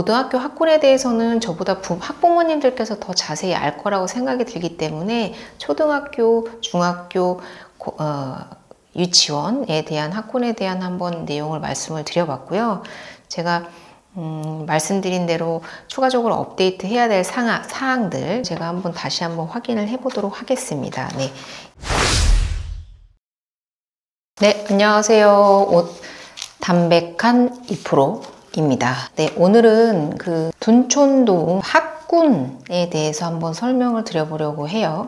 고등학교 학군에 대해서는 저보다 부- 학부모님들께서 더 자세히 알 거라고 생각이 들기 때문에 초등학교, 중학교, 고- 어, 유치원에 대한 학군에 대한 한번 내용을 말씀을 드려봤고요. 제가 음, 말씀드린 대로 추가적으로 업데이트 해야 될 상하, 사항들 제가 한번 다시 한번 확인을 해보도록 하겠습니다. 네. 네, 안녕하세요. 옷 담백한 2% 입니다. 네, 오늘은 그 둔촌동 학군에 대해서 한번 설명을 드려보려고 해요.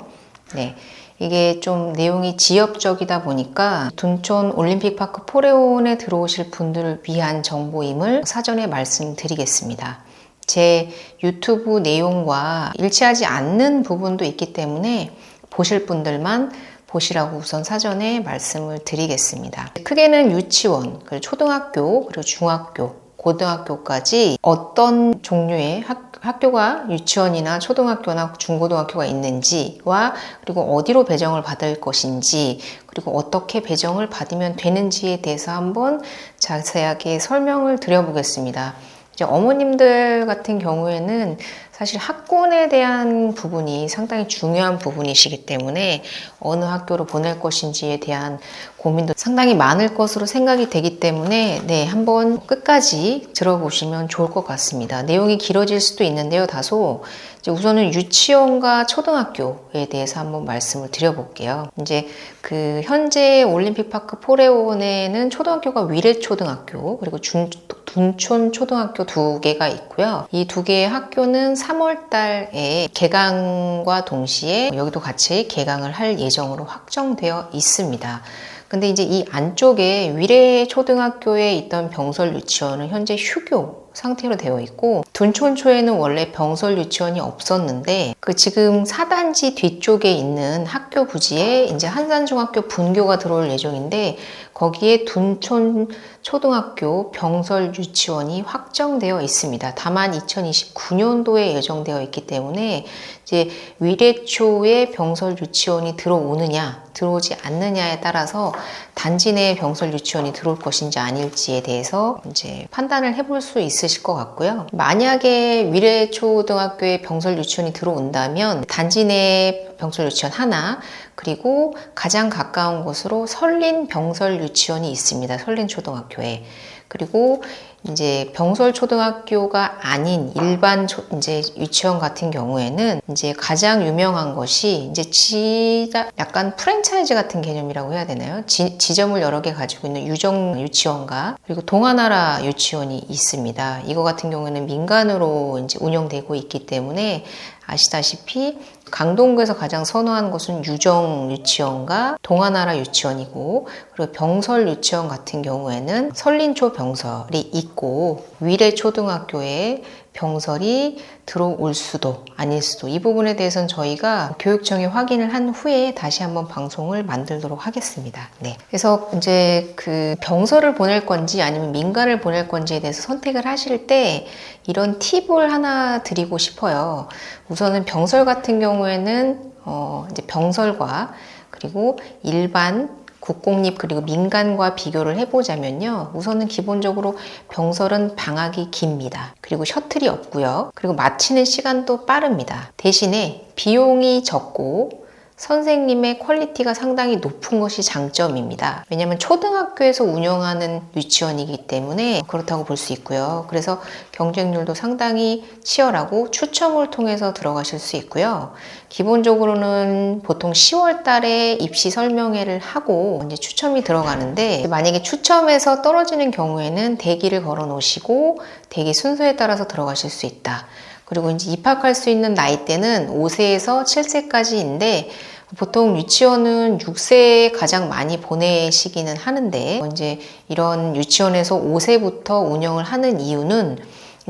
네. 이게 좀 내용이 지역적이다 보니까 둔촌 올림픽파크 포레온에 들어오실 분들을 위한 정보임을 사전에 말씀드리겠습니다. 제 유튜브 내용과 일치하지 않는 부분도 있기 때문에 보실 분들만 보시라고 우선 사전에 말씀을 드리겠습니다. 크게는 유치원, 그리고 초등학교, 그리고 중학교, 고등학교까지 어떤 종류의 학, 학교가 유치원이나 초등학교나 중고등학교가 있는지와 그리고 어디로 배정을 받을 것인지 그리고 어떻게 배정을 받으면 되는지에 대해서 한번 자세하게 설명을 드려보겠습니다. 이제 어머님들 같은 경우에는 사실 학군에 대한 부분이 상당히 중요한 부분이시기 때문에 어느 학교로 보낼 것인지에 대한 고민도 상당히 많을 것으로 생각이 되기 때문에 네, 한번 끝까지 들어보시면 좋을 것 같습니다. 내용이 길어질 수도 있는데요, 다소. 우선은 유치원과 초등학교에 대해서 한번 말씀을 드려볼게요. 이제 그 현재 올림픽파크 포레온에는 초등학교가 위례초등학교 그리고 준, 둔촌 초등학교 두 개가 있고요. 이 두 개의 학교는 3월 달에 개강과 동시에 여기도 같이 개강을 할 예정으로 확정되어 있습니다. 근데 이제 이 안쪽에 위례 초등학교에 있던 병설 유치원은 현재 휴교 상태로 되어 있고 둔촌초에는 원래 병설 유치원이 없었는데 그 지금 4단지 뒤쪽에 있는 학교 부지에 이제 한산중학교 분교가 들어올 예정인데 거기에 둔촌 초등학교 병설 유치원이 확정되어 있습니다. 다만 2029년도에 예정되어 있기 때문에 이제 위례초에 병설 유치원이 들어오느냐 들어오지 않느냐에 따라서 단지 내에 병설 유치원이 들어올 것인지 아닐지에 대해서 이제 판단을 해볼 수 있으실 것 같고요. 만약에 위례초등학교에 병설 유치원이 들어온다면 단지 내에 병설 유치원 하나 그리고 가장 가까운 곳으로 설린 병설 유치원이 있습니다. 설린 초등학교에. 그리고 이제 병설 초등학교가 아닌 일반 초, 이제 유치원 같은 경우에는 이제 가장 유명한 것이 이제 지 약간 프랜차이즈 같은 개념이라고 해야 되나요? 지, 지점을 여러 개 가지고 있는 유정 유치원과 그리고 동아나라 유치원이 있습니다. 이거 같은 경우에는 민간으로 이제 운영되고 있기 때문에 아시다시피 강동구에서 가장 선호하는 곳은 유정 유치원과 동아나라 유치원이고 그리고 병설 유치원 같은 경우에는 설린초 병설이 있고 위례 초등학교에 병설이 들어올 수도 아닐 수도 이 부분에 대해서는 저희가 교육청에 확인을 한 후에 다시 한번 방송을 만들도록 하겠습니다. 네. 그래서 이제 그 병설을 보낼 건지 아니면 민간을 보낼 건지에 대해서 선택을 하실 때 이런 팁을 하나 드리고 싶어요. 우선은 병설 같은 경우 에는 어 이제 병설과 그리고 일반 국공립 그리고 민간과 비교를 해보자면요. 우선은 기본적으로 병설은 방학이 깁니다. 그리고 셔틀이 없고요. 그리고 마치는 시간도 빠릅니다. 대신에 비용이 적고 선생님의 퀄리티가 상당히 높은 것이 장점입니다. 왜냐하면 초등학교에서 운영하는 유치원이기 때문에 그렇다고 볼 수 있고요. 그래서 경쟁률도 상당히 치열하고 추첨을 통해서 들어가실 수 있고요. 기본적으로는 보통 10월 달에 입시 설명회를 하고 이제 추첨이 들어가는데 만약에 추첨에서 떨어지는 경우에는 대기를 걸어 놓으시고 대기 순서에 따라서 들어가실 수 있다. 그리고 이제 입학할 수 있는 나이대는 5세에서 7세까지인데 보통 유치원은 6세에 가장 많이 보내시기는 하는데 이제 이런 유치원에서 5세부터 운영을 하는 이유는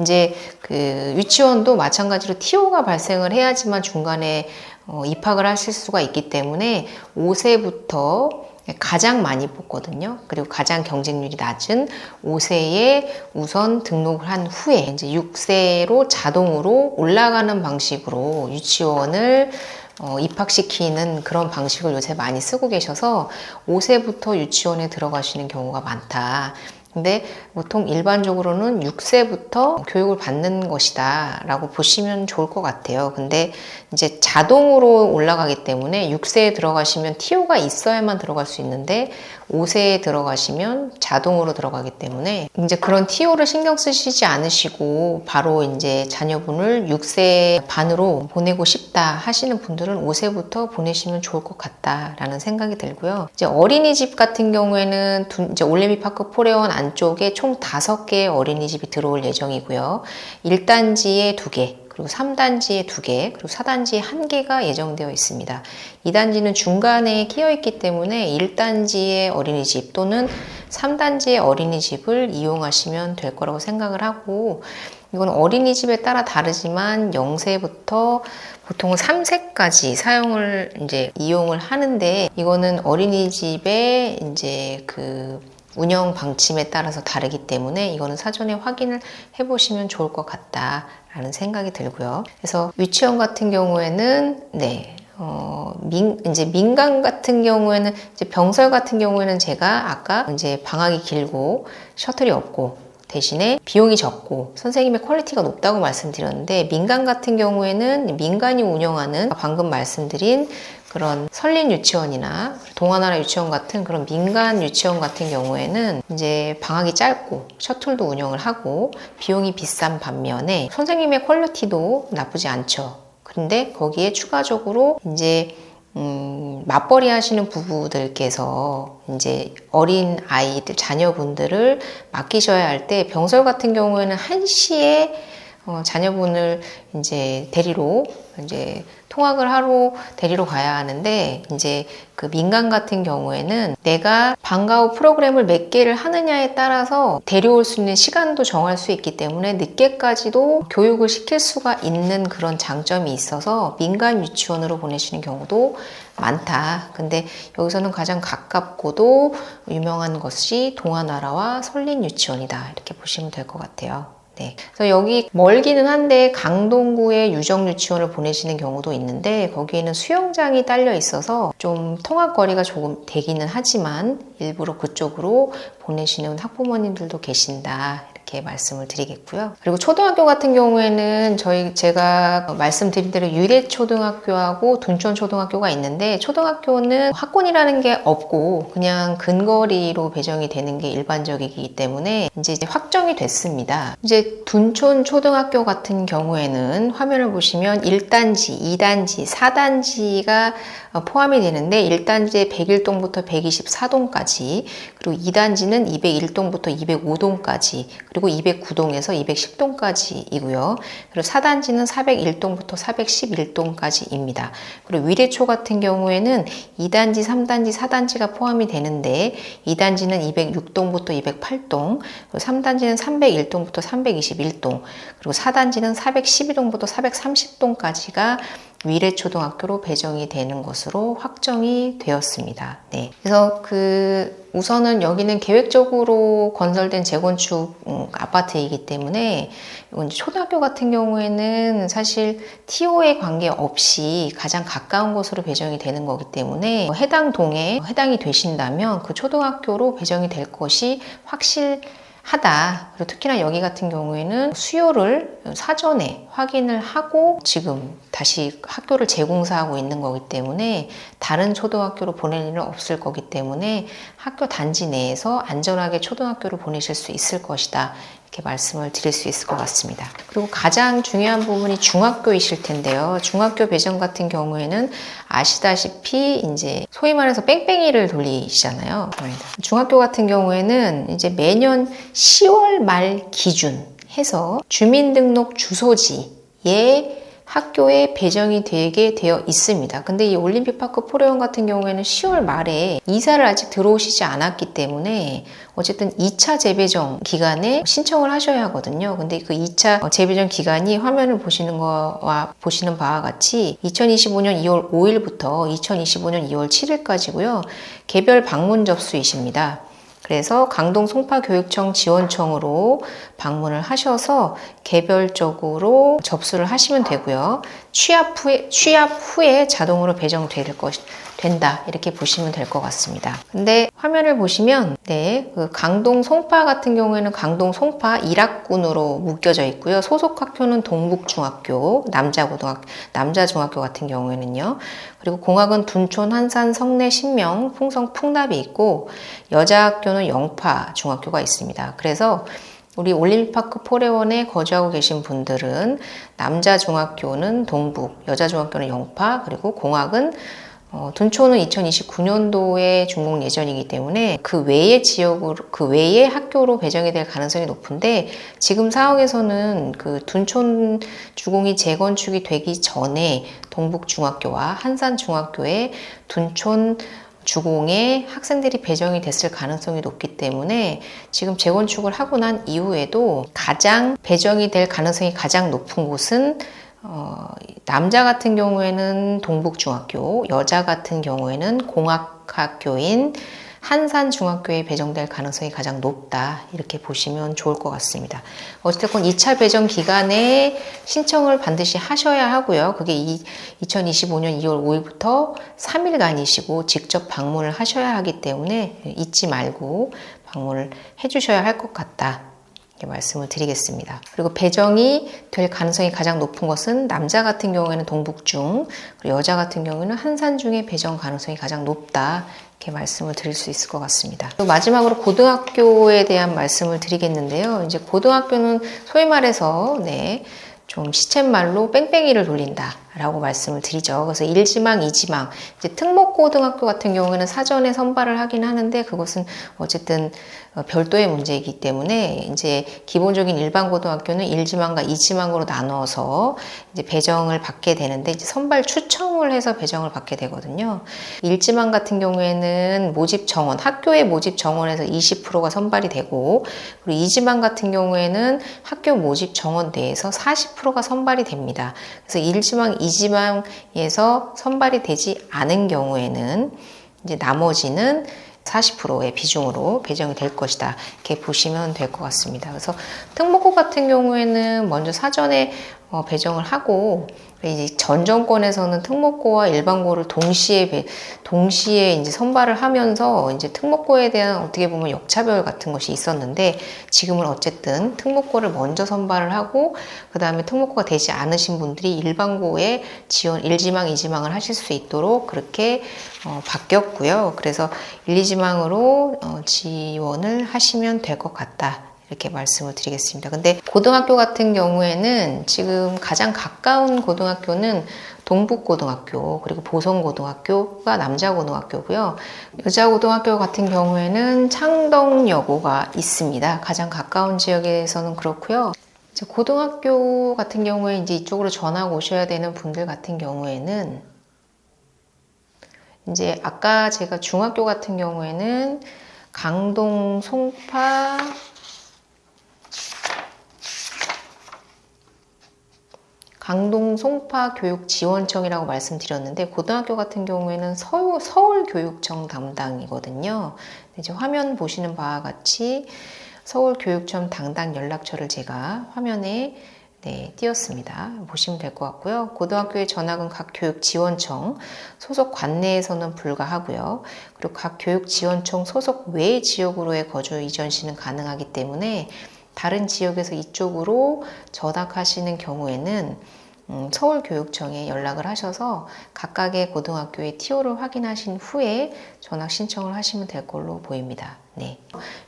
이제 그 유치원도 마찬가지로 TO가 발생을 해야지만 중간에 어, 입학을 하실 수가 있기 때문에 5세부터 가장 많이 뽑거든요. 그리고 가장 경쟁률이 낮은 5세에 우선 등록을 한 후에 이제 6세로 자동으로 올라가는 방식으로 유치원을 어, 입학시키는 그런 방식을 요새 많이 쓰고 계셔서 5세부터 유치원에 들어가시는 경우가 많다. 근데 보통 일반적으로는 6세부터 교육을 받는 것이다 라고 보시면 좋을 것 같아요. 근데 이제 자동으로 올라가기 때문에 6세에 들어가시면 TO가 있어야만 들어갈 수 있는데 5세에 들어가시면 자동으로 들어가기 때문에 이제 그런 TO를 신경 쓰시지 않으시고 바로 이제 자녀분을 6세 반으로 보내고 싶다 하시는 분들은 5세부터 보내시면 좋을 것 같다라는 생각이 들고요. 이제 어린이집 같은 경우에는 두- 이제 올레미파크 포레원 안쪽에 총 5개의 어린이집이 들어올 예정이고요. 1단지에 2개, 그리고 3단지에 2개, 그리고 4단지에 1개가 예정되어 있습니다. 2단지는 중간에 끼어 있기 때문에 1단지의 어린이집 또는 3단지의 어린이집을 이용하시면 될 거라고 생각을 하고 이건 어린이집에 따라 다르지만 0세부터 보통 3세까지 사용을 이제 이용을 하는데 이거는 어린이집의 이제 그 운영 방침에 따라서 다르기 때문에 이거는 사전에 확인을 해보시면 좋을 것 같다라는 생각이 들고요. 그래서 유치원 같은 경우에는 네. 어, 민, 이제 민간 같은 경우에는 이제 병설 같은 경우에는 제가 아까 이제 방학이 길고 셔틀이 없고 대신에 비용이 적고 선생님의 퀄리티가 높다고 말씀드렸는데 민간 같은 경우에는 민간이 운영하는 방금 말씀드린 그런 설린 유치원이나 동아나라 유치원 같은 그런 민간 유치원 같은 경우에는 이제 방학이 짧고 셔틀도 운영을 하고 비용이 비싼 반면에 선생님의 퀄리티도 나쁘지 않죠. 근데 거기에 추가적으로 이제 음, 맞벌이 하시는 부부들께서 이제 어린 아이들, 자녀분들을 맡기셔야 할 때 병설 같은 경우에는 한시에 어, 자녀분을 이제 데리러 이제 통학을 하러 데리러 가야 하는데 이제 그 민간 같은 경우에는 내가 방과 후 프로그램을 몇 개를 하느냐에 따라서 데려올 수 있는 시간도 정할 수 있기 때문에 늦게까지도 교육을 시킬 수가 있는 그런 장점이 있어서 민간 유치원으로 보내시는 경우도 많다. 근데 여기서는 가장 가깝고도 유명한 것이 동아나라와 설린 유치원이다. 이렇게 보시면 될 것 같아요. 네. 그래서 여기 멀기는 한데 강동구에 유정 유치원을 보내시는 경우도 있는데 거기에는 수영장이 딸려 있어서 좀 통학 거리가 조금 되기는 하지만 일부러 그쪽으로 보내시는 학부모님들도 계신다. 이렇게 말씀을 드리겠고요. 그리고 초등학교 같은 경우에는 저희 제가 말씀드린 대로 유대 초등학교하고 둔촌 초등학교가 있는데 초등학교는 학군이라는 게 없고 그냥 근거리로 배정이 되는 게 일반적이기 때문에 이제 확정이 됐습니다. 이제 둔촌 초등학교 같은 경우에는 화면을 보시면 1단지, 2단지, 4단지가 포함이 되는데 1단지에 101동부터 124동까지 그리고 2단지는 201동부터 205동까지 그리고 209동에서 210동까지이고요. 그리고 4단지는 401동부터 411동까지입니다. 그리고 위례초 같은 경우에는 2단지, 3단지, 4단지가 포함이 되는데 2단지는 206동부터 208동, 그리고 3단지는 301동부터 321동, 그리고 4단지는 412동부터 430동까지가 위례 초등학교로 배정이 되는 것으로 확정이 되었습니다. 네. 그래서 그 우선은 여기는 계획적으로 건설된 재건축 음, 아파트이기 때문에 초등학교 같은 경우에는 사실 TO에 관계 없이 가장 가까운 곳으로 배정이 되는 거기 때문에 해당 동에 해당이 되신다면 그 초등학교로 배정이 될 것이 확실 하다. 그리고 특히나 여기 같은 경우에는 수요를 사전에 확인을 하고 지금 다시 학교를 재공사하고 있는 거기 때문에 다른 초등학교로 보낼 일은 없을 거기 때문에 학교 단지 내에서 안전하게 초등학교를 보내실 수 있을 것이다. 이렇게 말씀을 드릴 수 있을 것 같습니다. 그리고 가장 중요한 부분이 중학교이실 텐데요. 중학교 배정 같은 경우에는 아시다시피 이제 소위 말해서 뺑뺑이를 돌리시잖아요. 중학교 같은 경우에는 이제 매년 10월 말 기준 해서 주민등록 주소지에 학교에 배정이 되게 되어 있습니다. 근데 이 올림픽파크 포레원 같은 경우에는 10월 말에 이사를 아직 들어오시지 않았기 때문에 어쨌든 2차 재배정 기간에 신청을 하셔야 하거든요. 근데 그 2차 재배정 기간이 화면을 보시는 거와 보시는 바와 같이 2025년 2월 5일부터 2025년 2월 7일까지고요. 개별 방문 접수이십니다. 그래서 강동 송파교육청 지원청으로 방문을 하셔서 개별적으로 접수를 하시면 되고요. 취업 후에, 취업 후에 자동으로 배정될 것, 된다 이렇게 보시면 될 것 같습니다. 근데 화면을 보시면 네, 그 강동 송파 같은 경우에는 강동 송파 일학군으로 묶여져 있고요. 소속 학교는 동북중학교 남자 고등학교 남자 중학교 같은 경우에는요. 그리고 공학은 둔촌 한산 성내 신명 풍성 풍납이 있고 여자 학교는 영파 중학교가 있습니다. 그래서 우리 올림픽파크 포레원에 거주하고 계신 분들은 남자 중학교는 동북, 여자 중학교는 영파, 그리고 공학은 어, 둔초는 2029년도에 준공 예정이기 때문에 그 외의 지역으로 그 외의 학교로 배정이 될 가능성이 높은데 지금 상황에서는 그 둔촌 주공이 재건축이 되기 전에 동북 중학교와 한산 중학교에 둔촌 주공에 학생들이 배정이 됐을 가능성이 높기 때문에 지금 재건축을 하고 난 이후에도 가장 배정이 될 가능성이 가장 높은 곳은 어, 남자 같은 경우에는 동북중학교, 여자 같은 경우에는 공학학교인 한산중학교에 배정될 가능성이 가장 높다. 이렇게 보시면 좋을 것 같습니다. 어쨌든 2차 배정 기간에 신청을 반드시 하셔야 하고요. 그게 2025년 2월 5일부터 3일간이시고 직접 방문을 하셔야 하기 때문에 잊지 말고 방문을 해주셔야 할 것 같다. 말씀을 드리겠습니다. 그리고 배정이 될 가능성이 가장 높은 것은 남자 같은 경우에는 동북중, 그리고 여자 같은 경우에는 한산중의 배정 가능성이 가장 높다. 이렇게 말씀을 드릴 수 있을 것 같습니다. 마지막으로 고등학교에 대한 말씀을 드리겠는데요. 이제 고등학교는 소위 말해서 네, 좀 시쳇말로 뺑뺑이를 돌린다. 라고 말씀을 드리죠. 그래서 1지망, 2지망, 이제 특목고등학교 같은 경우에는 사전에 선발을 하긴 하는데 그것은 어쨌든 어, 별도의 문제이기 때문에 이제 기본적인 일반 고등학교는 1지망과 2지망으로 나눠서 이제 배정을 받게 되는데 이제 선발 추첨을 해서 배정을 받게 되거든요. 1지망 같은 경우에는 모집 정원, 학교의 모집 정원에서 20%가 선발이 되고 그리고 2지망 같은 경우에는 학교 모집 정원 내에서 40%가 선발이 됩니다. 그래서 1지망, 2지망에서 선발이 되지 않은 경우에는 이제 나머지는 40%의 비중으로 배정이 될 것이다. 이렇게 보시면 될 것 같습니다. 그래서 특목고 같은 경우에는 먼저 사전에 어, 배정을 하고 이제 전 정권에서는 특목고와 일반고를 동시에 배, 동시에 이제 선발을 하면서 이제 특목고에 대한 어떻게 보면 역차별 같은 것이 있었는데 지금은 어쨌든 특목고를 먼저 선발을 하고 그 다음에 특목고가 되지 않으신 분들이 일반고에 지원 1지망, 2지망을 하실 수 있도록 그렇게 어, 바뀌었고요. 그래서 1, 2지망으로 어, 지원을 하시면 될 것 같다. 이렇게 말씀을 드리겠습니다. 근데 고등학교 같은 경우에는 지금 가장 가까운 고등학교는 동북고등학교 그리고 보성고등학교가 남자고등학교고요. 여자고등학교 같은 경우에는 창덕여고가 있습니다. 가장 가까운 지역에서는 그렇고요. 고등학교 같은 경우에 이제 이쪽으로 전학 오셔야 되는 분들 같은 경우에는 이제 아까 제가 중학교 같은 경우에는 강동, 송파, 강동 송파 교육지원청이라고 말씀드렸는데 고등학교 같은 경우에는 서울, 서울 교육청 담당이거든요. 이제 화면 보시는 바와 같이 서울 교육청 담당 연락처를 제가 화면에 네, 띄었습니다. 보시면 될 것 같고요. 고등학교의 전학은 각 교육지원청 소속 관내에서는 불가하고요. 그리고 각 교육지원청 소속 외 지역으로의 거주 이전 시는 가능하기 때문에 다른 지역에서 이쪽으로 전학하시는 경우에는 음, 서울교육청에 연락을 하셔서 각각의 고등학교의 TO를 확인하신 후에 전학 신청을 하시면 될 걸로 보입니다. 네.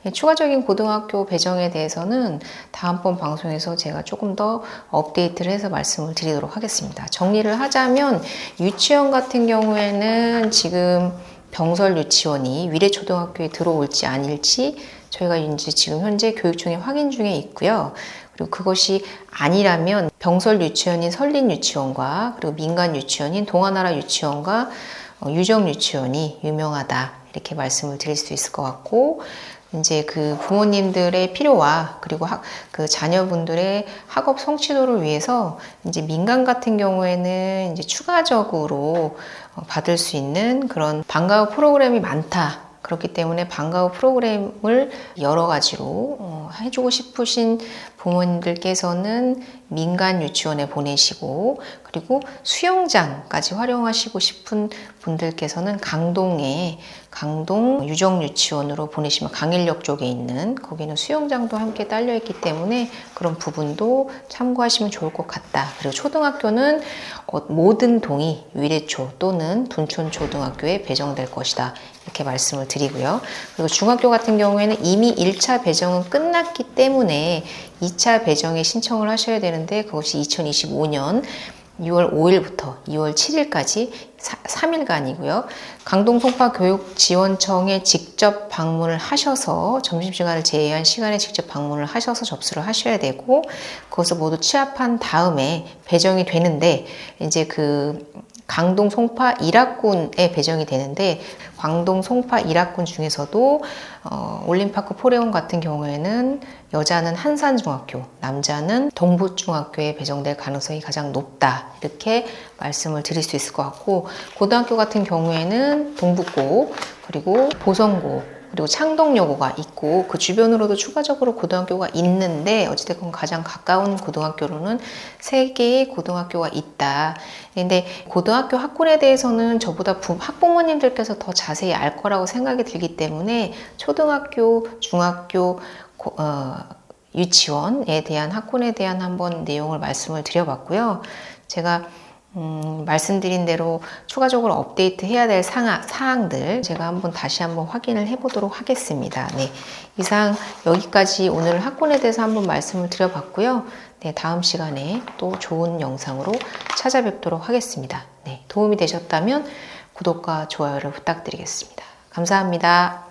예, 추가적인 고등학교 배정에 대해서는 다음번 방송에서 제가 조금 더 업데이트를 해서 말씀을 드리도록 하겠습니다. 정리를 하자면 유치원 같은 경우에는 지금 병설 유치원이 위례초등학교에 들어올지 아닐지 저희가 이제 지금 현재 교육청에 확인 중에 있고요. 그리고 그것이 아니라면 병설 유치원인 설린 유치원과 그리고 민간 유치원인 동아나라 유치원과 어, 유정 유치원이 유명하다 이렇게 말씀을 드릴 수 있을 것 같고 이제 그 부모님들의 필요와 그리고 학, 그 자녀분들의 학업 성취도를 위해서 이제 민간 같은 경우에는 이제 추가적으로 어, 받을 수 있는 그런 방과후 프로그램이 많다. 그렇기 때문에 방과 후 프로그램을 여러 가지로 어, 해주고 싶으신 부모님들께서는 민간 유치원에 보내시고 그리고 수영장까지 활용하시고 싶은 분들께서는 강동에 강동 유정 유치원으로 보내시면 강일역 쪽에 있는 거기는 수영장도 함께 딸려 있기 때문에 그런 부분도 참고하시면 좋을 것 같다. 그리고 초등학교는 어, 모든 동이 위례초 또는 둔촌초등학교에 배정될 것이다. 이렇게 말씀을 드리고요. 그리고 중학교 같은 경우에는 이미 1차 배정은 끝났기 때문에 2차 배정에 신청을 하셔야 되는데 그것이 2025년 6월 5일부터 2월 7일까지 3일간이고요. 강동 송파 교육지원청에 직접 방문을 하셔서 점심시간을 제외한 시간에 직접 방문을 하셔서 접수를 하셔야 되고 그것을 모두 취합한 다음에 배정이 되는데 이제 그 강동 송파 일학군에 배정이 되는데 광동 송파 일학군 중에서도 어, 올림파크 포레온 같은 경우에는 여자는 한산중학교, 남자는 동부중학교에 배정될 가능성이 가장 높다. 이렇게 말씀을 드릴 수 있을 것 같고 고등학교 같은 경우에는 동북고 그리고 보성고 그리고 창동여고가 있고 그 주변으로도 추가적으로 고등학교가 있는데 어찌됐건 가장 가까운 고등학교로는 세 개의 고등학교가 있다. 근데 고등학교 학군에 대해서는 저보다 부, 학부모님들께서 더 자세히 알 거라고 생각이 들기 때문에 초등학교, 중학교, 고, 어, 유치원에 대한 학군에 대한 한번 내용을 말씀을 드려봤고요. 제가 음, 말씀드린 대로 추가적으로 업데이트 해야 될 상하, 사항들 제가 한번 다시 한번 확인을 해보도록 하겠습니다. 네, 이상 여기까지 오늘 학군에 대해서 한번 말씀을 드려봤고요. 네, 다음 시간에 또 좋은 영상으로 찾아뵙도록 하겠습니다. 네, 도움이 되셨다면 구독과 좋아요를 부탁드리겠습니다. 감사합니다.